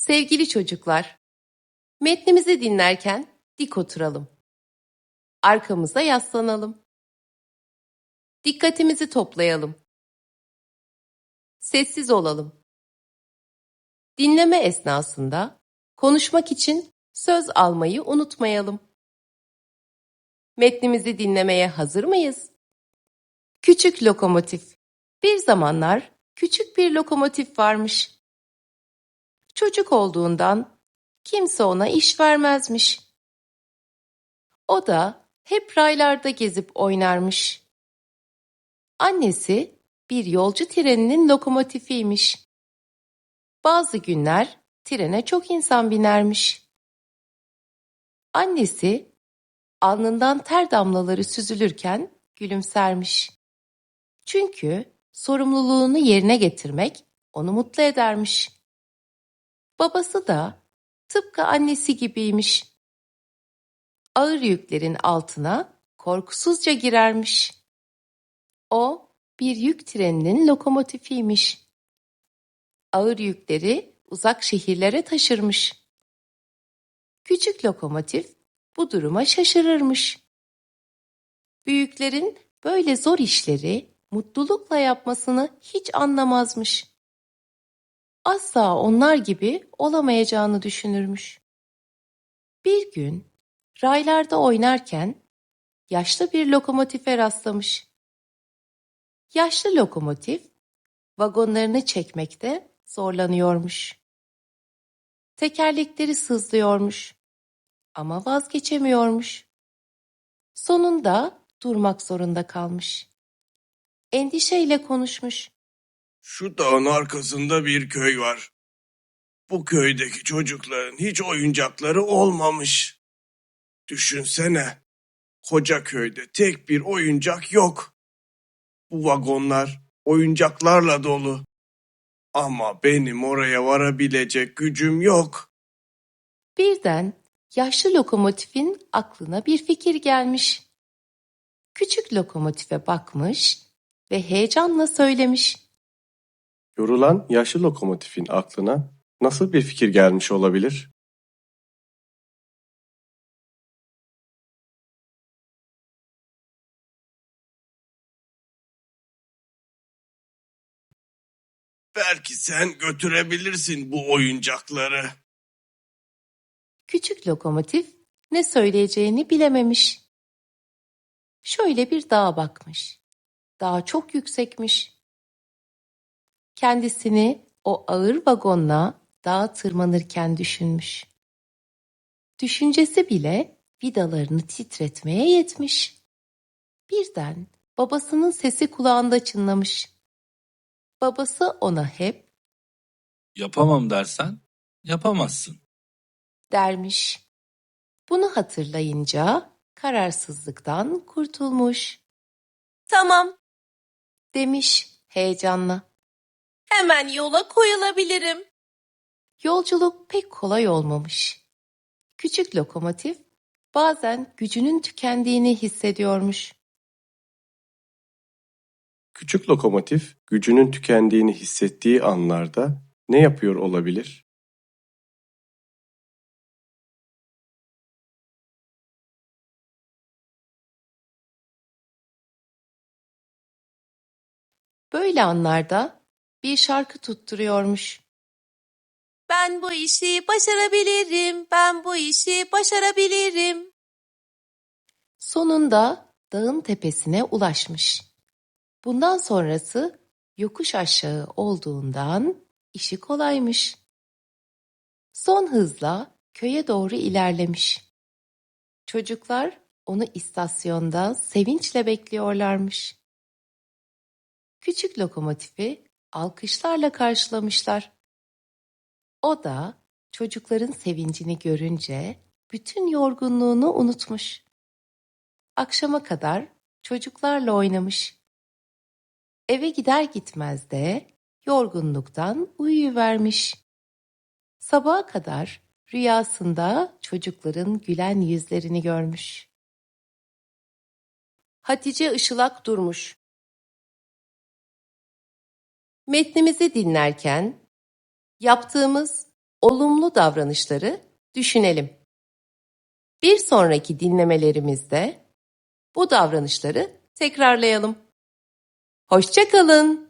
Sevgili çocuklar, metnimizi dinlerken dik oturalım. Arkamıza yaslanalım. Dikkatimizi toplayalım. Sessiz olalım. Dinleme esnasında konuşmak için söz almayı unutmayalım. Metnimizi dinlemeye hazır mıyız? Küçük lokomotif. Bir zamanlar küçük bir lokomotif varmış. Çocuk olduğundan kimse ona iş vermezmiş. O da hep raylarda gezip oynarmış. Annesi bir yolcu treninin lokomotifiymiş. Bazı günler trene çok insan binermiş. Annesi alnından ter damlaları süzülürken gülümsermiş. Çünkü sorumluluğunu yerine getirmek onu mutlu edermiş. Babası da tıpkı annesi gibiymiş. Ağır yüklerin altına korkusuzca girermiş. O bir yük treninin lokomotifiymiş. Ağır yükleri uzak şehirlere taşırmış. Küçük lokomotif bu duruma şaşırırmış. Büyüklerin böyle zor işleri mutlulukla yapmasını hiç anlamazmış. Asla onlar gibi olamayacağını düşünürmüş. Bir gün raylarda oynarken yaşlı bir lokomotife rastlamış. Yaşlı lokomotif vagonlarını çekmekte zorlanıyormuş. Tekerlekleri sızlıyormuş ama vazgeçemiyormuş. Sonunda durmak zorunda kalmış. Endişeyle konuşmuş. Şu dağın arkasında bir köy var. Bu köydeki çocukların hiç oyuncakları olmamış. Düşünsene, koca köyde tek bir oyuncak yok. Bu vagonlar oyuncaklarla dolu. Ama benim oraya varabilecek gücüm yok. Birden yaşlı lokomotifin aklına bir fikir gelmiş. Küçük lokomotife bakmış ve heyecanla söylemiş. Yorulan yaşlı lokomotifin aklına nasıl bir fikir gelmiş olabilir? Belki sen götürebilirsin bu oyuncakları. Küçük lokomotif ne söyleyeceğini bilememiş. Şöyle bir dağa bakmış. Dağ çok yüksekmiş. Kendisini o ağır vagonla dağa tırmanırken düşünmüş. Düşüncesi bile vidalarını titretmeye yetmiş. Birden babasının sesi kulağında çınlamış. Babası ona hep Yapamam dersen yapamazsın. dermiş. Bunu hatırlayınca kararsızlıktan kurtulmuş. Tamam, demiş heyecanla. Hemen yola koyulabilirim. Yolculuk pek kolay olmamış. Küçük lokomotif bazen gücünün tükendiğini hissediyormuş. Küçük lokomotif gücünün tükendiğini hissettiği anlarda ne yapıyor olabilir? Böyle anlarda bir şarkı tutturuyormuş. Ben bu işi başarabilirim, ben bu işi başarabilirim. Sonunda dağın tepesine ulaşmış. Bundan sonrası yokuş aşağı olduğundan işi kolaymış. Son hızla köye doğru ilerlemiş. Çocuklar onu istasyonda sevinçle bekliyorlarmış. Küçük lokomotifi alkışlarla karşılamışlar. O da çocukların sevincini görünce bütün yorgunluğunu unutmuş. Akşama kadar çocuklarla oynamış. Eve gider gitmez de yorgunluktan uyuyuvermiş. Sabaha kadar rüyasında çocukların gülen yüzlerini görmüş. Hatice Işılak Durmuş Metnimizi dinlerken yaptığımız olumlu davranışları düşünelim. Bir sonraki dinlemelerimizde bu davranışları tekrarlayalım. Hoşça kalın.